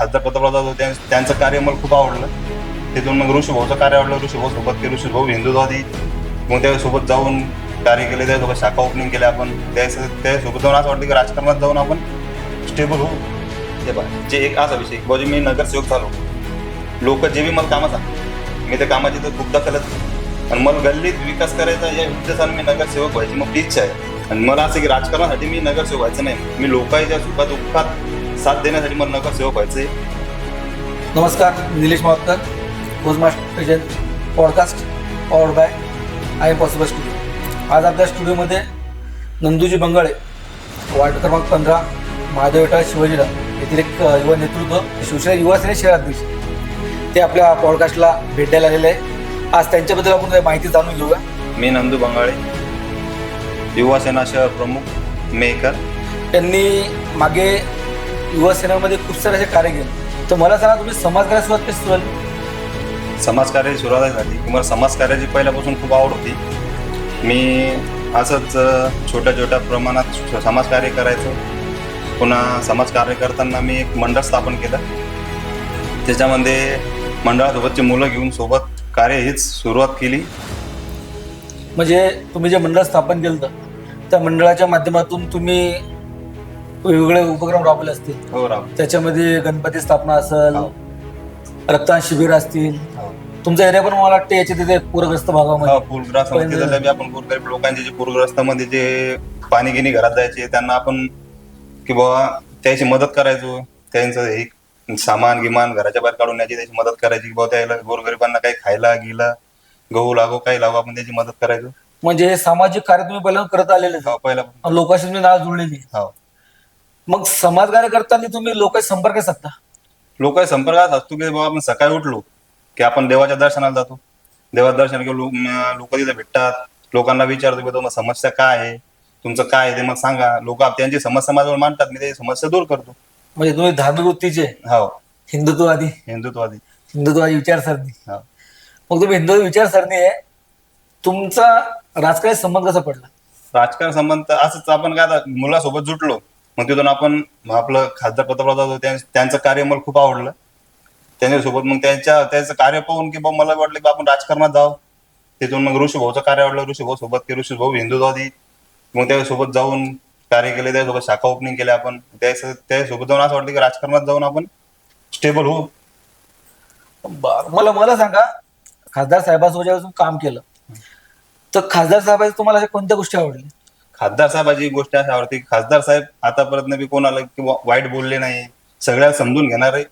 खासदार प्रतापराव जाधव त्यां- त्यांचं कार्य मला खूप आवडलं. तिथून मग ऋषीभाऊचं कार्य आवडलं. ऋषीभाऊ सोबत ते ऋषीभाऊ हिंदुत्वादी मग त्यासोबत जाऊन कार्य केले. त्यासोबत शाखा ओपनिंग केल्या आपण. त्या- त्यासोबत जाऊन असं वाटतं की राजकारणात जाऊन आपण स्टेबल होऊ. ते बघा जे एक असा विषय बाबा मी नगरसेवक झालो. लोक जे बी मला कामाचा मी त्या कामाची तर दुखदा करत नाही. आणि मला गल्लीत विकास करायचा या उद्देशाने मी नगरसेवक व्हायची. मग इच्छा आहे. आणि मला असं की राजकारणासाठी मी नगरसेवक व्हायचं नाही. मी लोकांच्या सुखात दुःखात साथ देण्यासाठी मला नगरसेवक व्हायचं आहे नमस्कार Nilesh Mavatkar postmaster present podcast powered by I possible studio आज आपल्या स्टुडिओमध्ये नंदूजी बंगाळे वार्ड क्रमांक पंधरा महादेवटा शिवाजीला येथील एक युवा नेतृत्व शिवसेना युवा सेना शहराध्यक्ष ते आपल्या पॉडकास्टला भेट द्यायला आलेले आहे आज त्यांच्याबद्दल आपण काही माहिती जाणून घेऊया. मी नंदू बंगाळे युवा सेना शहर प्रमुख मेकर त्यांनी मागे युवा सेनेमध्ये खूप सारे असे कार्य केले. तर मला सांगा तुम्ही समाजकार्य सुरुवात कशी सुरू झाली समाजकार्याची सुरुवात झाली. की मला समाजकार्याची पहिल्यापासून खूप आवड होती. मी असंच छोट्या छोट्या प्रमाणात समाजकार्य करायचो. पुन्हा समाजकार्य करताना मी एक मंडळ स्थापन केलं. त्याच्यामध्ये मंडळासोबतची मुलं घेऊन सोबत कार्य हीच सुरुवात केली. म्हणजे तुम्ही जे मंडळ स्थापन केलं त्या मंडळाच्या माध्यमातून तुम्ही वेगवेगळे उपक्रम राबवले असतील. हो त्याच्यामध्ये गणपती स्थापना असेल हो. रक्तदान शिबिर असतील. हो. तुमचा एरिया पण मला वाटतं याच्या तिथे पूरग्रस्त भागामध्ये. हो, पूरग्रस्त पण- तिथं बी आपण गोरगरीब लोकांचे जे पूरग्रस्तामध्ये जे पाणी गिनी घरात जायचे त्यांना आपण की बाबा त्याची मदत करायचो. त्यांचं हे सामान गिमान घराच्या बाहेर काढून न्यायची त्याची मदत करायची की बाबा त्याला गोरगरिबांना काही खायला गिला गहू लागो काही लागो आपण त्याची मदत करायचो. म्हणजे हे सामाजिक कार्य तुम्ही पहिल्यांदा करत आलेले हो, पहिला. लोकांशी तुम्ही नाळ जुळलेली आहे. हो. मग समाजकार्य करताना तुम्ही लोकांशी संपर्क साधता? लोक संपर्कात असतो की बाबा आपण सकाळी उठलो की आपण देवाच्या दर्शनाला जातो. देवाचं दर्शन घेऊन लोक तिथे भेटतात. लोकांना विचारतो की तुम्हाला समस्या काय आहे? तुमचं काय आहे ते मग सांगा. लोक त्यांची समस्या माझ्यावर मांडतात मी त्याची समस्या दूर करतो. म्हणजे तुम्ही धार्मिक वृत्तीचे हो. हिंदुत्ववादी. हिंदुत्वादी हिंदुत्ववादी विचारसरणी. हो. मग तुम्ही हिंदू विचारसरणी आहे तुमचा राजकारणी संबंध कसा पडला? राजकारण संबंध असंच आपण काय आता मुलासोबत जुटलो. मग तिथून आपण आपलं खासदार प्रतापराव जाधव त्यांचं कार्य मला खूप आवडलं. त्यांच्यासोबत मग त्यांच्या त्याचं कार्य पाहून की बा मला वाटलं की आपण राजकारणात जावं. तिथून मग ऋषीभाऊचं कार्य आवडलं. ऋषीभाऊ सोबत की ऋषीभाऊ हिंदुत्वादी मग त्यासोबत जाऊन कार्य केले. त्यासोबत शाखा ओपनिंग केले आपण. त्यासोबत जाऊन असं वाटतं की राजकारणात जाऊन आपण स्टेबल होऊ. मला मला सांगा खासदार साहेबांसोबत काम केलं तर खासदार साहेबांचं तुम्हाला कोणत्या गोष्टी आवडल्या? खासदार साहेबाची गोष्ट अशी आवडते की खासदार साहेब आतापर्यंत बी कोणाला किंवा वाईट बोलले नाही. सगळ्या समजून घेणारे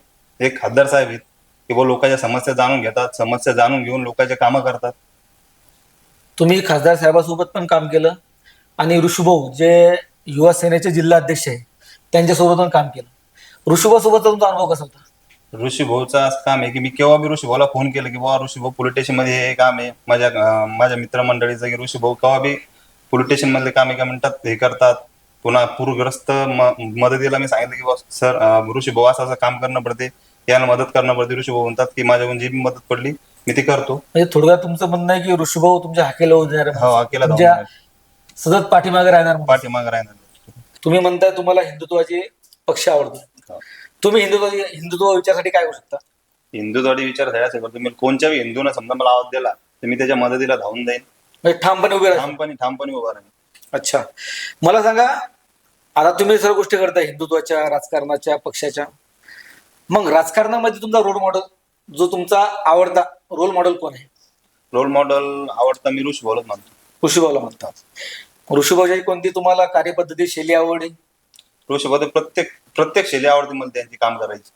एक खासदार साहेब आहेत की बुवा लोकांच्या समस्या जाणून घेतात समस्या जाणून घेऊन लोकांचे कामं करतात. तुम्ही खासदार साहेबांसोबत पण काम केलं आणि ऋषुभाऊ जे युवा सेनेचे जिल्हा अध्यक्ष आहे त्यांच्यासोबत पण काम केलं. ऋषुभाऊ सोबतचा तुमचा अनुभव कसा होता? ऋषी भाऊचं असं काम आहे की मी केव्हा बी ऋषी भाऊला फोन केला की बाबा ऋषी भाऊ पोलीस स्टेशनमध्ये हे काम आहे. माझ्या माझ्या मित्रमंडळीचं की ऋषी भाऊ केव्हा बी पोलीस स्टेशन मधले काम आहे का म्हणतात हे करतात. पुन्हा पूरग्रस्त म- मदतीला मी सांगितलं की सर ऋषी भाऊ असं असं काम करणं पडते. याला मदत करणं पडते. ऋषी भाऊ म्हणतात की माझ्याकडून जी बी मदत पडली मी ती करतो. म्हणजे थोडक्यात तुमचं म्हणणं आहे की ऋषुभाऊ तुमच्या हाकेला उद्या हो धावून सतत पाठीमागे राहणार म्हणून. पाठीमागे राहणार तुम्ही म्हणताय तुम्हाला हिंदुत्वाचे पक्ष आवडतो हो. तुम्ही हिंदुत्व हिंदुत्व विचारासाठी काय करू शकता? हिंदुत्वादी विचार असेल तर तुम्ही कोणत्या बी हिंदूनं समजा मला आवाज दिला तर मी त्याच्या मदतीला धावून जाईन. म्हणजे ठामपणे उभे राहा. ठामपणे ठामपणे उभा राहीन अच्छा. मला सांगा आता तुम्ही सर्व गोष्टी करताय हिंदुत्वाच्या राजकारणाच्या पक्षाच्या. मग राजकारणामध्ये तुमचा रोल मॉडेल जो तुमचा आवडता रोल मॉडेल कोण आहे? रोल मॉडेल आवडता मी ऋषी बोलत म्हणतो ऋषीभाऊला म्हणतात. ऋषीभाऊची कोणती तुम्हाला कार्यपद्धती शैली आवडली ऋषीभाऊ प्रत्येक प्रत्येक शैली आवडते मला त्यांची काम करायची.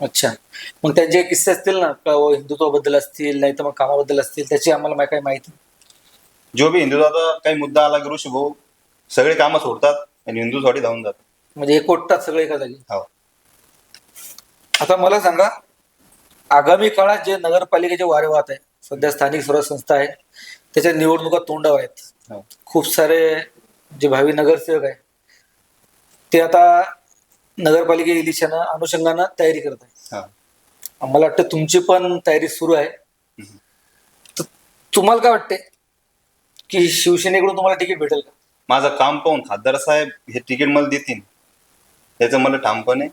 अच्छा. मग त्यांचे किस्से असतील ना का हिंदुत्वाबद्दल असतील नाही तर मग कामाबद्दल असतील त्याची आम्हाला मा- काही माहिती? जो बी हिंदुत्वाचा काही मुद्दा आला की ऋषीभाऊ सगळे कामं सोडतात आणि हिंदूसाठी धावून जातात. म्हणजे एकवटतात सगळे एका जागी. हो. आता मला सांगा आगामी काळात जे नगरपालिकेचे वारे वाहत आहे सध्या स्थानिक स्वराज्य संस्था आहे त्याच्या निवडणुका तोंडावर आहेत. हो. खूप सारे जे भावी नगरसेवक आहे ते आता नगरपालिका इलेक्शन अनुषंगानं तयारी करत आहे हा. मला वाटतं तुमची पण तयारी सुरू आहे. तर तुम्हाला काय वाटते की शिवसेनेकडून तुम्हाला तिकीट भेटेल का? माझं काम पाहून खासदार साहेब हे तिकीट मला देतील. याचं मला ठामपणे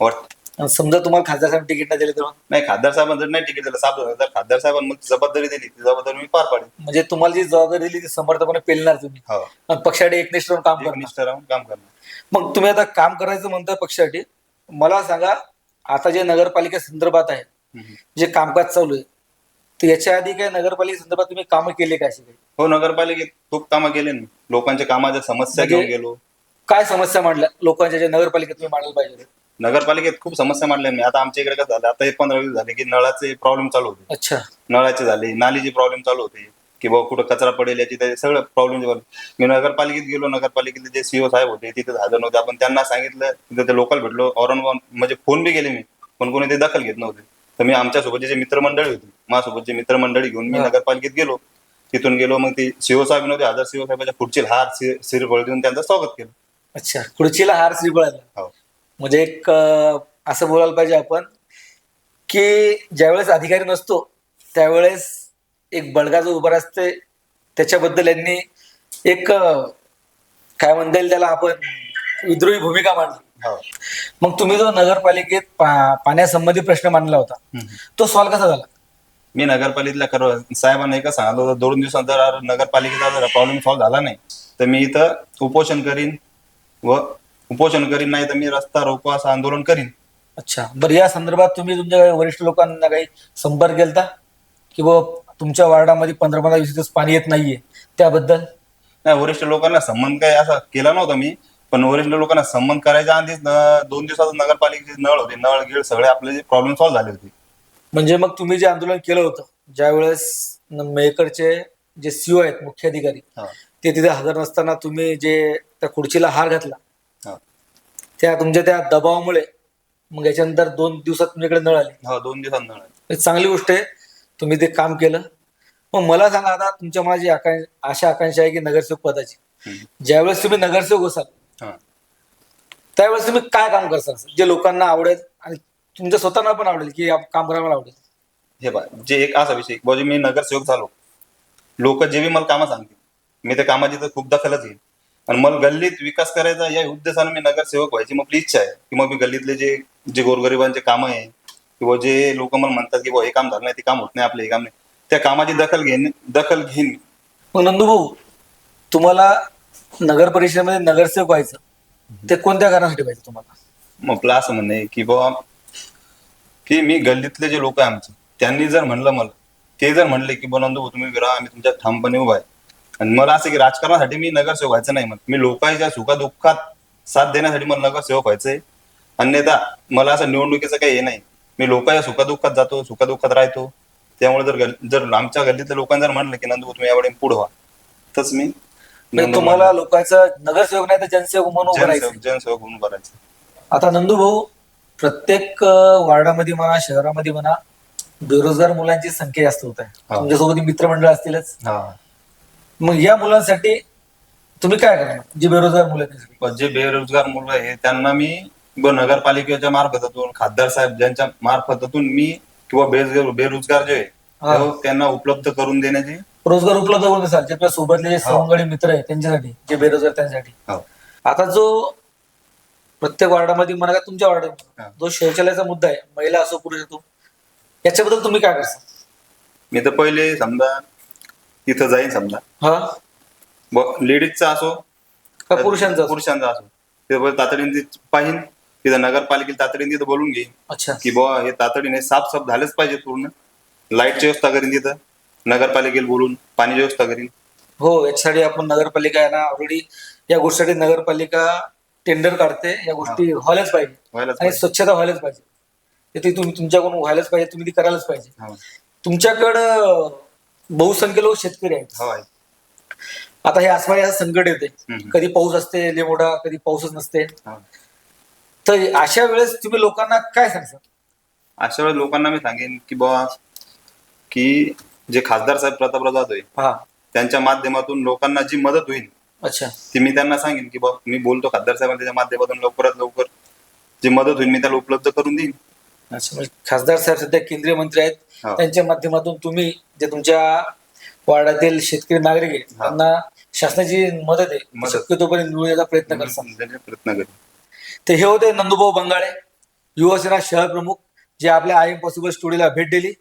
वाटतं आणि समजा तुम्हाला खासदार साहेब तिकीट नाही दिले तर नाही खासदार साहेबांना जर नाही तिकीट दिलं साहेब जर खासदार साहेबांनी जबाबदारी दिली ती जबाबदारी मी पार पाडेल. म्हणजे तुम्हाला जी जबाबदारी दिली ती समर्थपणे पेलणार तुम्ही. हो. आणि पक्षासाठी एकनिष्ठ राहून काम करणार. एकनिष्ठ राहून काम करणार. मग तुम्ही आता काम करायचं म्हणताय पक्षासाठी. मला सांगा आता जे नगरपालिका संदर्भात आहे हम्म. जे कामकाज चालू आहे तर याच्या आधी काय नगरपालिका संदर्भात तुम्ही कामं केले का असे काही? हो नगरपालिकेत खूप कामं केले ना. लोकांच्या कामाच्या समस्या म्हणजे- घेऊन गेलो. काय समस्या मांडल्या? लोकांच्या ज्या नगरपालिकेत तुम्ही मांडायला पाहिजे नगरपालिकेत खूप समस्या मांडल्या मी. आता आमच्या इकडे काय झालं आता एक पंधरा वीस झाले की नळाचे प्रॉब्लेम चालू होते. अच्छा. नळाचे झाले नालीचे प्रॉब्लेम चालू होते. की बाबा कुठं कचरा पडेल याची ते सगळं प्रॉब्लेम मी नगरपालिकेत गेलो नगरपालिकेतले जे सीओ साहेब होते तिथे हजर नव्हते. आपण त्यांना सांगितलं तिथे ते लोकल भेटलो. औरंगाबाद म्हणजे फोन बी गेले मी पण कोणी ते दखल घेत नव्हते. तर मी आमच्यासोबतचे जे मित्रमंडळी होती माझ्यासोबतचे मित्रमंडळी घेऊन मी. नगरपालिकेत गेलो. तिथून गेलो मग ते शिव साहेब नव्हते हजर शिव साहेबाच्या पुढची हार सिरफळ देऊन त्यांचं स्वागत केलं. अच्छा खुर्चीला हार श्रीफळाला हो. म्हणजे एक अं, असं बोलायला पाहिजे आपण की ज्यावेळेस अधिकारी नसतो त्यावेळेस एक बळगा जो उभा असते त्याच्याबद्दल यांनी एक अं, काय म्हणता येईल त्याला आपण विद्रोही भूमिका मांडली. हो. मग तुम्ही जो नगरपालिकेत पा- पाण्यासंबंधी प्रश्न मांडला होता हम्म. तो सॉल्व्ह कसा झाला? मी नगरपालिकेतल्या कर साहेबांना एकच सांगितलं होतं दोन दिवसात जर नगरपालिकेचा जर प्रॉब्लेम सॉल्व्ह झाला नाही तर मी इथं उपोषण करीन व उपोषण करीन नाही तर मी रस्ता रोको असं आंदोलन करीन. अच्छा. बरं या संदर्भात तुम्ही तुमच्या काही वरिष्ठ लोकांना काही संपर्क केलता? की बाबा तुमच्या वार्डामध्ये पंधरा पंधरा वीस दिवस पाणी येत नाहीये त्याबद्दल? नाही वरिष्ठ लोकांना संबंध काय असा केला नव्हता मी पण वरिष्ठ लोकांना संबंध करायच्या आधीच न- दोन दिवसात नगरपालिकेचे नळ होते. नळ गिळ सगळे आपले प्रॉब्लेम सॉल्व्ह झाले होते. म्हणजे मग तुम्ही जे आंदोलन केलं होतं ज्यावेळेस न- मेहकरचे जे सीओ आहेत मुख्य अधिकारी. ते तिथे हजर नसताना तुम्ही जे त्या खुर्चीला हार घातला. त्या तुमच्या त्या दबावामुळे मग याच्यानंतर दोन दिवसात तुमच्याकडे नळ आले हो दोन दिवसात नळ आले. एक चांगली गोष्ट आहे तुम्ही ते काम केलं मग मला सांगा आता तुमच्या आकांक्षा आशा आकांक्षा आहे की नगरसेवक पदाची. ज्यावेळेस तुम्ही नगरसेवक असाल. त्यावेळेस तुम्ही काय काम करसाल जे लोकांना आवडेल तुमच्या स्वतःना पण आवडेल की आप- काम करायला मला आवडेल. हे बा जे एक असा विषय म्हणजे मी नगरसेवक झालो. लोक जे बी मला कामं सांगतील मी त्या कामाची तर खूप दखलच घेईन. आणि मला गल्लीत विकास करायचा या उद्देशाने मी नगरसेवक व्हायची मग आपली इच्छा आहे. की मग मी गल्लीतले जे जे गोरगरिबांचे कामं आहे किंवा जे लोक मला म्हणतात की बुवा हे काम झालं नाही ते काम होत नाही आपलं हे काम नाही. त्या कामाची दखल घेईन दखल घेईन मी. मग नंदूभाऊ तुम्हाला नगर परिषदेमध्ये नगरसेवक व्हायचं ते कोणत्या कारणासाठी व्हायचं तुम्हाला? मग आपलं असं म्हणणं आहे की बुवा की मी गल्लीतले जे लोक आहे आमचे त्यांनी जर म्हणलं मला ते जर म्हणले की बनंदू तुम्ही विरा आम्ही तुमच्या ठामपणे उभा आहे. आणि मला असं की राजकारणासाठी मी नगरसेवक व्हायचं नाही मग मी लोकांच्या सुखादुःखात साथ देण्यासाठी मला नगरसेवक व्हायचंय. अन्यथा मला असं निवडणुकीचं काही हे नाही. मी लोकांच्या सुखादुःखात जातो सुखादुःखात राहतो. त्यामुळे जर जर आमच्या गल्लीतल्या लोकांनी जर म्हणलं की नंदू तुम्ही यावेळी पुढे व्हा. तच मी म्हणजे तुम्हाला लोकांचं नगरसेवक नाही तर जनसेवक म्हणून जनसेवक जनसेवक म्हणून भरायचं आता नंदू भाऊ प्रत्येक वार्डामध्ये म्हणा शहरामध्ये म्हणा बेरोजगार मुलांची संख्या जास्त होत आहे. हा. तुमच्यासोबत मित्रमंडळ असतीलच. हा. मग या मुलांसाठी तुम्ही काय करणार? जे बेरोजगार मुलं जे बेरोजगार मुलं आहे त्यांना मी नगरपालिकेच्या मार्फतातून खासदार साहेब ज्यांच्या मार्फतातून मी किंवा बेरोजगार बेरोजगार जे आहे हा. त्यांना उपलब्ध करून देण्याची रोजगार उपलब्ध करून जे आपल्या सोबतले जे सवंगडी मित्र आहेत त्यांच्यासाठी जे बेरोजगार त्यांच्यासाठी. हो. आता जो प्रत्येक वार्डामध्ये म्हणा का तुमच्या. वार्डामध्ये जो शौचालयाचा मुद्दा आहे महिला असो पुरुष असो याच्याबद्दल तुम्ही काय करता? मी तर पहिले समजा तिथं जाईन समजा. हा? लेडीजचा असो का पुरुषांचा असो? पुरुषांचा असो. तिथं पहिले तातडीने ती पाहीन. तिथं नगरपालिकेला तातडीने तिथं बोलून घेईन. अच्छा. की बुवा हे तातडीने साफ साफ झालेच पाहिजे पूर्ण. लाईटची व्यवस्था करीन तिथं. नगरपालिकेला बोलून पाण्याची व्यवस्था करीन. हो याच्यासाठी आपण नगरपालिका आहे ना ऑलरेडी या गोष्टीसाठी नगरपालिका टेंडर काढते या गोष्टी व्हायलाच पाहिजे आणि. स्वच्छता व्हायलाच पाहिजे ते ती तुम्ही तुमच्याकडून व्हायलाच पाहिजे तुम्ही ती करायलाच पाहिजे. तुमच्याकडं बहुसंख्य लोक शेतकरी आहेत हो. आता हे आसमानी संकट येते. कधी पाऊस असते लय मोठा कधी पाऊसच नसते. तर अशा वेळेस तुम्ही लोकांना काय सांगता अशा वेळेस लोकांना मी सांगेन की बुवा की जे खासदार साहेब प्रतापराव जाधव हा त्यांच्या माध्यमातून लोकांना जी मदत होईल अच्छा. ते मी त्यांना सांगेन की बाबा मी बोलतो खासदार साहेब त्याच्या माध्यमातून लवकरात लवकर. जी मदत होईल मी त्याला उपलब्ध करून देईन. म्हणजे खासदार साहेब सध्या केंद्रीय मंत्री आहेत. त्यांच्या माध्यमातून तुम्ही जे तुमच्या वाड्यातील शेतकरी नागरिक आहेत त्यांना शासनाची मदत आहे. शक्यतोपर्यंत मिळवण्याचा प्रयत्न करतात प्रयत्न करेन. ते हे होते नंदुभाऊ बंगाळे युवासेना शहर प्रमुख जे आपल्या आय इम्पॉसिबल स्टुडिओला भेट दिली.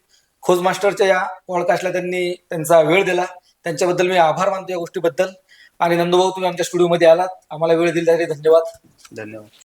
खोज मास्टरच्या या पॉडकास्टला त्यांनी त्यांचा वेळ दिला. त्यांच्याबद्दल मी आभार मानतो या गोष्टीबद्दल. आणि नंदूभाऊ तुम्ही आमच्या स्टुडिओमध्ये आलात. आम्हाला वेळ दिल्यासाठी धन्यवाद. धन्यवाद.